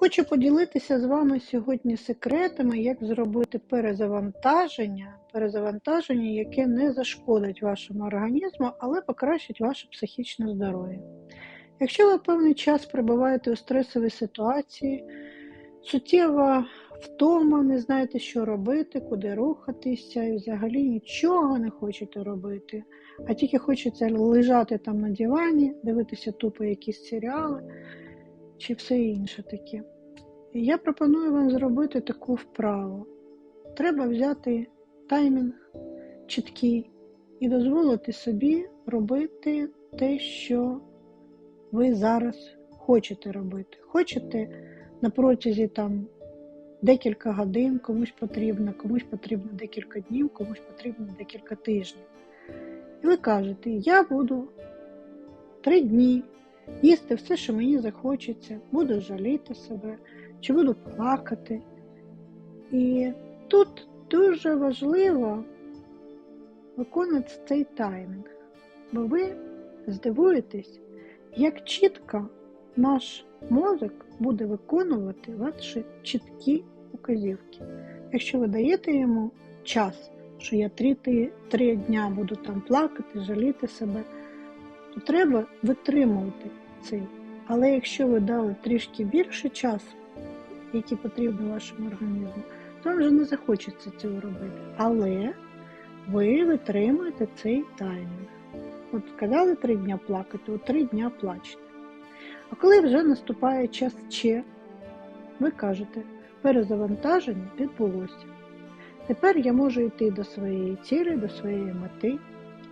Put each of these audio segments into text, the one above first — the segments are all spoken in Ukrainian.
Хочу поділитися з вами сьогодні секретами, як зробити перезавантаження, перезавантаження, яке не зашкодить вашому організму, але покращить ваше психічне здоров'я. Якщо ви певний час перебуваєте у стресовій ситуації, суттєва втома, не знаєте, що робити, куди рухатися, і взагалі нічого не хочете робити, а тільки хочеться лежати там на дивані, дивитися тупо якісь серіали чи все інше таке. Я пропоную вам зробити таку вправу. Треба взяти таймінг чіткий і дозволити собі робити те, що ви зараз хочете робити. Хочете на протязі там декілька годин, комусь потрібно, комусь потрібно декілька днів, комусь потрібно декілька тижнів. І ви кажете, я буду три дні їсти все, що мені захочеться, буду жаліти себе, чи буду плакати. І тут дуже важливо виконувати цей таймінг, бо ви здивуєтесь, як чітко наш мозок буде виконувати ваші чіткі указівки. Якщо ви даєте йому час, що я три, три дня буду там плакати, жаліти себе, то треба витримувати цей. Але якщо ви дали трішки більше часу, який потрібно вашому організму, то вже не захочеться цього робити. Але ви витримуєте цей таймінг. От сказали три дня плакати, от три дня плачете. А коли вже наступає час ще, ви кажете, перезавантаження відбулося. Тепер я можу йти до своєї цілі, до своєї мети.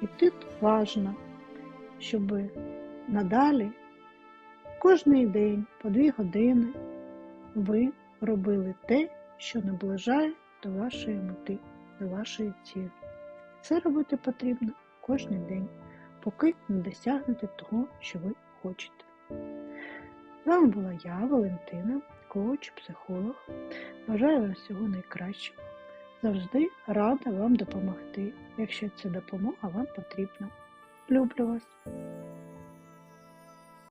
І тут важливо, щоб надалі кожний день по дві години ви робили те, що наближає до вашої мети, до вашої цілі. Це робити потрібно кожен день, поки не досягнете того, що ви хочете. З вами була я, Валентина, коуч, психолог. Бажаю вам всього найкращого. Завжди рада вам допомогти, якщо ця допомога вам потрібна. Люблю вас!